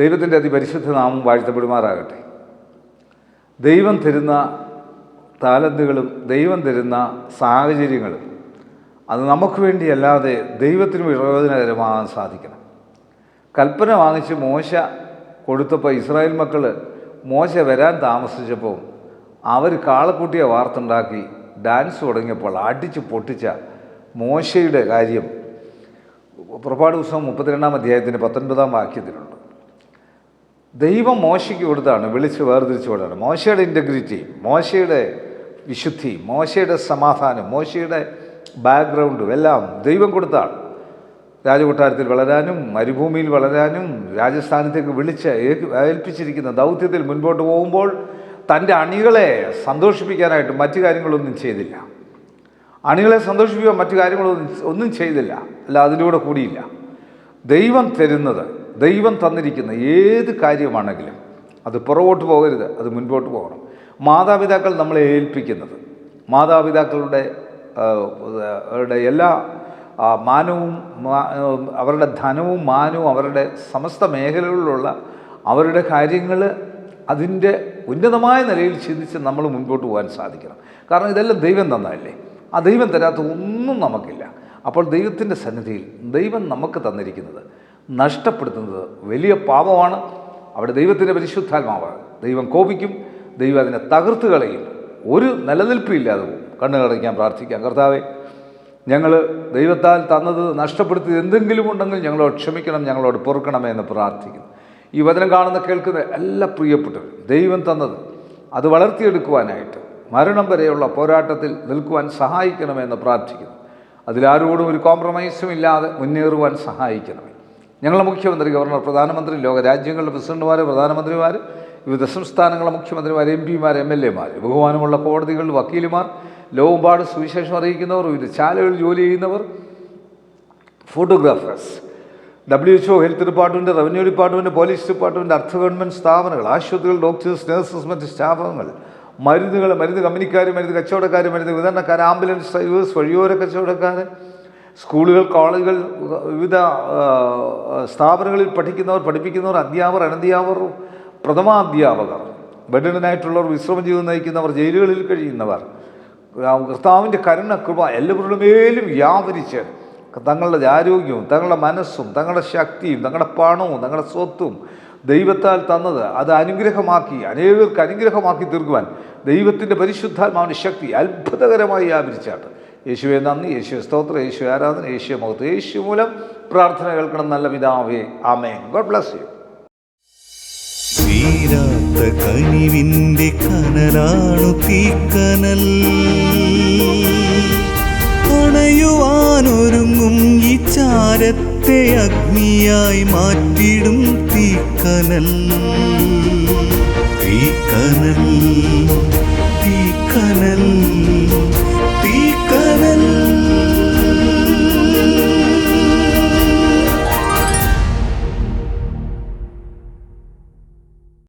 ദൈവത്തിന്റെ അതിപരിശുദ്ധ നാമം വാഴ്ത്തപ്പെടുമാറാകട്ടെ. ദൈവം തരുന്ന താലന്തുകളും ദൈവം തരുന്ന സാഹചര്യങ്ങളും അത് നമുക്ക് വേണ്ടിയല്ലാതെ ദൈവത്തിന് പ്രയോജനകരമാകാൻ സാധിക്കണം. കൽപ്പന വാങ്ങിച്ച് മോശ കൊടുത്തപ്പോൾ ഇസ്രായേൽ മക്കൾ മോശ വരാൻ താമസിച്ചപ്പോൾ അവർ കാളക്കൂട്ടിയ വാർത്തുണ്ടാക്കി ഡാൻസ് തുടങ്ങിയപ്പോൾ അടിച്ച് പൊട്ടിച്ച മോശയുടെ കാര്യം. പുറപ്പാട് പുസ്തകം മുപ്പത്തിരണ്ടാം അധ്യായത്തിന്റെ പത്തൊൻപതാം വാക്യത്തിലുണ്ട്. ദൈവം മോശയ്ക്ക് കൊടുത്താണ് വിളിച്ച് വേർതിരിച്ച് കൊടുത്താണ് മോശയുടെ ഇന്റഗ്രിറ്റി മോശയുടെ വിശുദ്ധി മോശയുടെ സമാധാനം മോശയുടെ ബാക്ക്ഗ്രൗണ്ടും എല്ലാം ദൈവം കൊടുത്താണ് രാജകൊട്ടാരത്തിൽ വളരാനും മരുഭൂമിയിൽ വളരാനും രാജസ്ഥാനത്തേക്ക് വിളിച്ച് ഏൽപ്പിച്ചിരിക്കുന്ന ദൗത്യത്തിൽ മുൻപോട്ട് പോകുമ്പോൾ തന്റെ അണികളെ സന്തോഷിപ്പിക്കാനായിട്ട് മറ്റു കാര്യങ്ങളൊന്നും ചെയ്തില്ല. അണികളെ സന്തോഷിപ്പിക്കാൻ മറ്റു കാര്യങ്ങളൊന്നും ഒന്നും ചെയ്തില്ല. അല്ല അതിലൂടെ കൂടിയില്ല. ദൈവം തരുന്നത് ദൈവം തന്നിരിക്കുന്ന ഏത് കാര്യമാണെങ്കിലും അത് പുറകോട്ട് പോകരുത് അത് മുൻപോട്ട് പോകണം. മാതാപിതാക്കൾ നമ്മളെ ഏൽപ്പിക്കുന്നത്. മാതാപിതാക്കളുടെ എല്ലാ മാനവും അവരുടെ ധനവും മാനവും അവരുടെ സമസ്ത മേഖലകളിലുള്ള അവരുടെ കാര്യങ്ങൾ അതിന്റെ ഉന്നതമായ നിലയിൽ ചിന്തിച്ച് നമ്മൾ മുൻപോട്ട് പോകാൻ സാധിക്കണം. കാരണം ഇതെല്ലാം ദൈവം തന്നതല്ലേ? ആ ദൈവം തരാത്ത ഒന്നും നമുക്കില്ല. അപ്പോൾ ദൈവത്തിന്റെ സന്നിധിയിൽ ദൈവം നമുക്ക് തന്നിരിക്കുന്നത് നഷ്ടപ്പെടുത്തുന്നത് വലിയ പാപമാണ്. അവിടെ ദൈവത്തിന്റെ പരിശുദ്ധാത്മാവ് ദൈവം കോപിക്കും ദൈവം അതിനെ തകർത്ത് കളയും. ഒരു നിലനിൽപ്പില്ലാതെ പോകും. കണ്ണുകടയ്ക്കാൻ പ്രാർത്ഥിക്കാം. കർത്താവെ ഞങ്ങൾ ദൈവത്താൽ തന്നത് നഷ്ടപ്പെടുത്തി എന്തെങ്കിലും ഉണ്ടെങ്കിൽ ഞങ്ങളോട് ക്ഷമിക്കണം ഞങ്ങളോട് പൊറുക്കണമേ എന്ന് പ്രാർത്ഥിക്കുന്നു. ഈ വചനം കാണുന്ന കേൾക്കുന്ന എല്ലാ പ്രിയപ്പെട്ടവരും ദൈവം തന്നത് അത് വളർത്തിയെടുക്കുവാനായിട്ട് മരണം വരെയുള്ള പോരാട്ടത്തിൽ നിൽക്കുവാൻ സഹായിക്കണമെന്ന് പ്രാർത്ഥിക്കുന്നു. അതിലാരോടും ഒരു കോംപ്രമൈസും ഇല്ലാതെ മുന്നേറുവാൻ സഹായിക്കണമേ. ഞങ്ങളുടെ മുഖ്യമന്ത്രി ഗവർണർ പ്രധാനമന്ത്രി ലോക രാജ്യങ്ങളുടെ പ്രസിഡന്റുമാർ പ്രധാനമന്ത്രിമാർ വിവിധ സംസ്ഥാനങ്ങളുടെ മുഖ്യമന്ത്രിമാർ എം പിമാർ എം എൽ എമാർ ബഹുമാനമുള്ള കോടതികൾ വക്കീലുമാർ ലോകമ്പാട് സുവിശേഷം അറിയിക്കുന്നവർ വിവിധ ശാലകളിൽ ജോലി ചെയ്യുന്നവർ photographers W HO health department revenue department police department അർത്ഥ ഗവൺമെന്റ് സ്ഥാപനങ്ങൾ ആശുപത്രികൾ ഡോക്ടേഴ്സ് നഴ്സസ് മറ്റ് സ്ഥാപനങ്ങൾ മരുന്നുകൾ മരുന്ന് കമ്പനിക്കാർ മരുന്ന് കച്ചവടക്കാർ മരുന്ന് വിതരണക്കാർ ആംബുലൻസ് ഡ്രൈവേഴ്സ് വഴിയോര കച്ചവടക്കാർ സ്കൂളുകൾ കോളേജുകൾ വിവിധ സ്ഥാപനങ്ങളിൽ പഠിക്കുന്നവർ പഠിപ്പിക്കുന്നവർ അധ്യാപകർ അനധ്യാപകർ പ്രഥമാധ്യാപകർ ബെഡനായിട്ടുള്ളവർ വിശ്രമ ജീവിതം നയിക്കുന്നവർ ജയിലുകളിൽ കഴിയുന്നവർ കർത്താവിന്റെ കരുണ കൃപ എല്ലാവരുടെ മേലും വ്യാപരിച്ച് തങ്ങളുടെ ആരോഗ്യവും തങ്ങളുടെ മനസ്സും തങ്ങളുടെ ശക്തിയും തങ്ങളുടെ പണവും തങ്ങളുടെ സ്വത്തും ദൈവത്താൽ തന്നത് അത് അനുഗ്രഹമാക്കി അനേകർക്ക് അനുഗ്രഹമാക്കി തീർക്കുവാൻ ദൈവത്തിന്റെ പരിശുദ്ധാത്മാവിന്റെ ശക്തി അത്ഭുതകരമായി വ്യാപരിച്ചാട്ട് യേശുവെ നന്ദി. യേശു സ്തോത്ര. യേശു ആരാധന. യേശു മുഖത്ത്. യേശു മൂലം പ്രാർത്ഥന കേൾക്കണം നല്ല പിതാവേ. ആമേ ഗോഡ് ബ്ലസ് യു. തീരാത്ത കനിവിന്റെ കനലാണു തീക്കനൽ. അണയുവാനൊരുങ്ങും ഈ ചാരത്തെ അഗ്നിയായി മാറ്റിടും തീക്കനൽ. തീക്കനൽ തീക്കനൽ.